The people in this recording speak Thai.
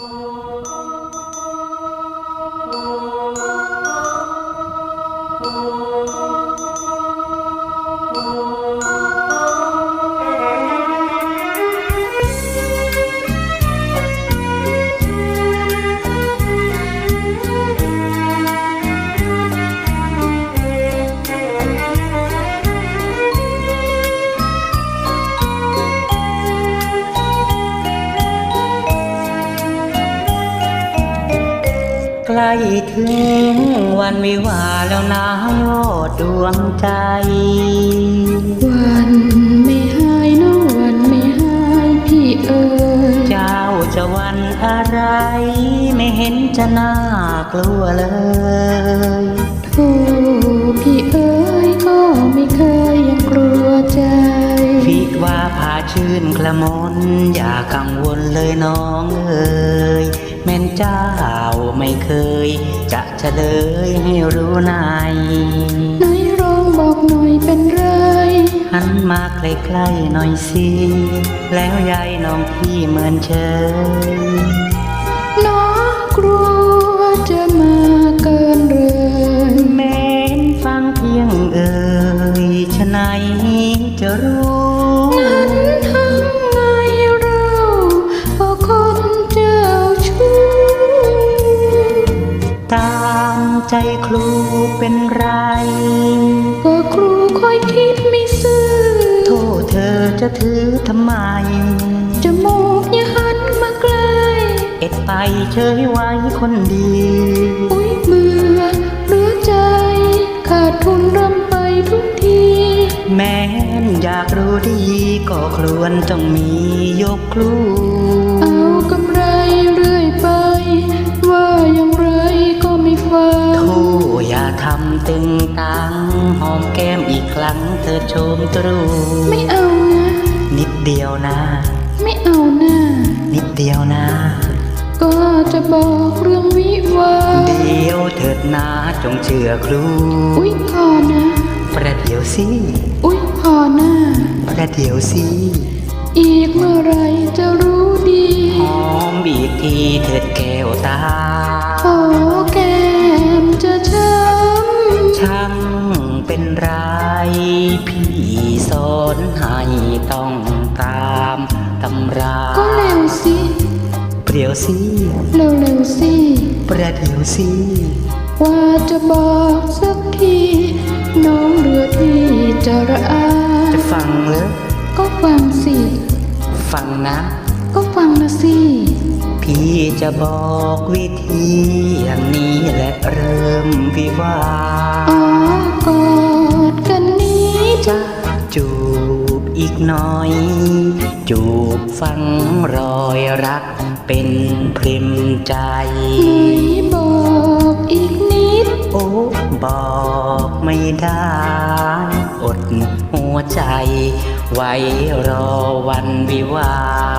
ใกล้ถึงวันวิวาห์แล้วนะยอดดวงใจ วันไม่หายน้องวันไม่หายพี่เอ๋ยเจ้าจะวันอะไร ไม่เห็นจะน่ากลัวเลยโธ่พี่เอ๋ยก็ไม่เคยยังกลัวใจพี่ว่าพาชื่นกระมนอย่ากังวลเลยน้องเอ๋ย แม่นเจ้าไม่เคย จะเฉลยให้รู้ในไหนลองบอกหน่อยเป็นไรหันมาใกล้ๆหน่อยสิแล้วยายน้องพี่เหมือนเชยน้องกลัวจะมา ตามใจครูเป็นไร ก็ครูคอยคิดไม่ซื่อ โทษเธอจะถือทำไม จมูกอย่าหันมาใกล้เอ็ดไปเฉยไว้คนดี อุ้ยเบื่อเหลือใจ ขาดทุนรำไปทุกที แม้นอยากรู้ดีก็ครวรต้องมียกครูเอากำ อโชมตรูไม่เอานะ นิดเดียวนะ ไม่เอานะนิดเดียวนะ ก็จะบอกเรื่องวิวาห์เดียวเถิดนาจงเชื่อครู อุ้ยพอนะประเดี๋ยวสิอุ้ยพอนะประเดี๋ยวสิอีกเมื่อไหรจะรู้ดีหอมอีกทีเถิดแก้วตาขอแก้มจะช้ำช่าง เป็นไรพี่สอนให้ต้องตามตำราก็เร็วสิเปรียวสิเร็วๆสิประเดี๋ยวสิว่าจะบอกสักที น้องเหลือที่จะระอาจะฟังเหรือก็ฟังสิ ฟังนะ ก็ฟังนะสิ พี่จะบอกวิธีอย่างนี้และเริ่มวิวา หน่อย จูบฟังรอยรักเป็นพริมใจไหนบอกอีกนิด โอ้บอกไม่ได้ อดหัวใจ ไว้รอวันวิวาห์